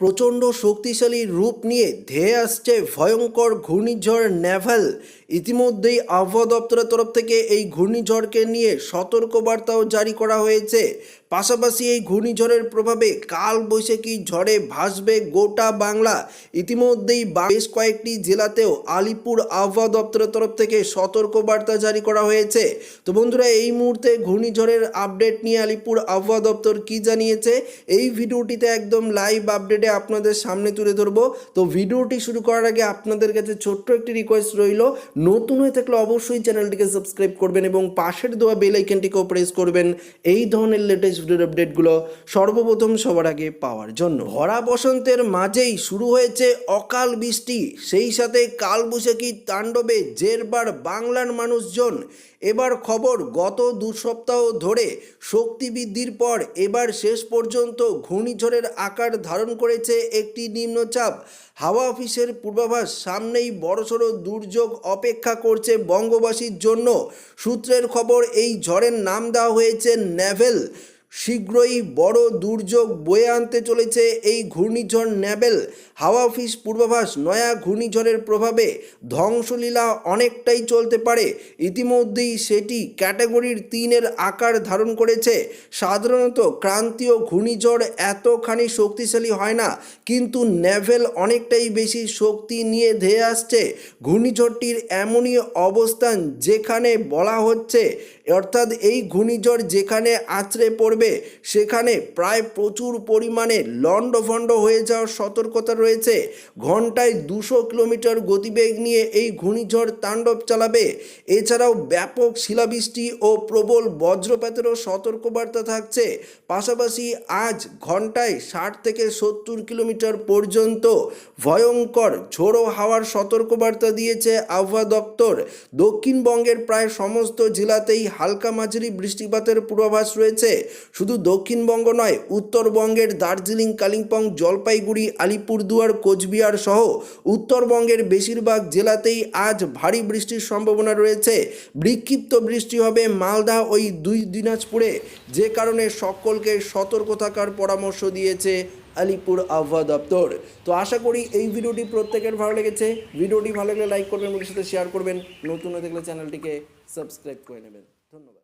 প্রচণ্ড শক্তিশালী রূপ নিয়ে ধেয়ে আসছে ভয়ঙ্কর ঘূর্ণিঝড় নেভাল ইতিমধ্যেই আবহাওয়া দপ্তরের তরফ থেকে এই ঘূর্ণিঝড়কে নিয়ে সতর্কবার্তাও জারি করা হয়েছে। পাশাপাশি এই ঘূর্ণিঝড়ের প্রভাবে কাল বৈশাখী ঝড়ে ভাসবে গোটা বাংলা। ইতিমধ্যেই বেশ কয়েকটি জেলাতেও আলিপুর আবহাওয়া দপ্তরের তরফ থেকে সতর্কবার্তা জারি করা হয়েছে। তো বন্ধুরা, এই মুহূর্তে ঘূর্ণিঝড়ের আপডেট নিয়ে আলিপুর আবহাওয়া দপ্তর কি জানিয়েছে, এই ভিডিওটিতে একদম লাইভ আপডেটে আপনাদের সামনে তুলে ধরবো। তো ভিডিওটি শুরু করার আগে আপনাদের কাছে ছোট্ট একটি রিকোয়েস্ট রইল। নতুন হয়ে থাকলে অবশ্যই চ্যানেলটিকে সাবস্ক্রাইব করবেন এবং পাশের দেওয়া বেল আইকনটিকেও প্রেস করবেন। এই ধরনের লেটেস্ট ভিডিওর আপডেটগুলো সর্বপ্রথম সবার আগে পাওয়ার জন্য। ভরা বসন্তের মাঝেই শুরু হয়েছে অকাল বৃষ্টি। সেই সাথে কালবৈশাখী তাণ্ডবে জেরবার বাংলার মানুষজন। এবার খবর, গত দু সপ্তাহ ধরে শক্তি বৃদ্ধির পর এবার শেষ পর্যন্ত ঘূর্ণিঝড়ের আকার ধারণ করেছে একটি নিম্নচাপ। হাওয়া অফিসের পূর্বাভাস, সামনেই বড়সড় দুর্যোগ অপেক্ষা করছে বঙ্গবাসীর জন্য। সূত্রের খবর, এই ঝড়ের নাম দেওয়া হয়েছে নেভেল। শীঘ্রই বড় দুর্যোগ বয়ে আনতে চলেছে এই ঘূর্ণিঝড় ন্যাবেল। হাওয়া অফিস পূর্বাভাস, নয়া ঘূর্ণিঝড়ের প্রভাবে ধ্বংসলীলা অনেকটাই চলতে পারে। ইতিমধ্যেই সেটি ক্যাটাগরির তিনের আকার ধারণ করেছে। সাধারণত ক্রান্তীয় ঘূর্ণিঝড় এতখানি শক্তিশালী হয় না, কিন্তু নেভেল অনেকটাই বেশি শক্তি নিয়ে ধেয়ে আসছে। ঘূর্ণিঝড়টির এমনই অবস্থান যেখানে বলা হচ্ছে অর্থাৎ এই ঘূর্ণিঝড় যেখানে আছড়ে পড়বে, সেখানে প্রায় প্রচুর পরিমাণে লণ্ডভণ্ড হয়ে যাওয়ার সতর্কতা রয়েছে। ঘন্টায় দুশো কিলোমিটার গতিবেগ নিয়ে এই ঘূর্ণিঝড় তাণ্ডব চালাবে। এছাড়াও ব্যাপক শিলাবৃষ্টি ও প্রবল বজ্রপাতেরও সতর্কবার্তা থাকছে। পাশাপাশি আজ ঘন্টায় ষাট থেকে সত্তর কিলোমিটার পর্যন্ত ভয়ঙ্কর ঝোড়ো হাওয়ার সতর্কবার্তা দিয়েছে আবহাওয়া দপ্তর। দক্ষিণবঙ্গের প্রায় সমস্ত জেলাতেই হালকা মাঝারি বৃষ্টিপাতের পূর্বাভাস রয়েছে। শুধু দক্ষিণবঙ্গ নয়, উত্তরবঙ্গের দার্জিলিং, কালিম্পং, জলপাইগুড়ি, আলিপুরদুয়ার, কোচবিহার সহ উত্তরবঙ্গের বেশিরভাগ জেলাতেই আজ ভারী বৃষ্টির সম্ভাবনা রয়েছে। বিক্ষিপ্ত বৃষ্টি হবে মালদা ওই দুই দিনাজপুরে, যে কারণে সকলকে সতর্ক থাকার পরামর্শ দিয়েছে আলিপুর আবহাওয়া দপ্তর। তো আশা করি এই ভিডিওটি প্রত্যেকের ভালো লেগেছে। ভিডিওটি ভালো লাগলে লাইক করবেন বন্ধুর সাথে শেয়ার করবেন। নতুন হয়ে দেখলে চ্যানেলটিকে সাবস্ক্রাইব করে নেবেন। ধন্যবাদ।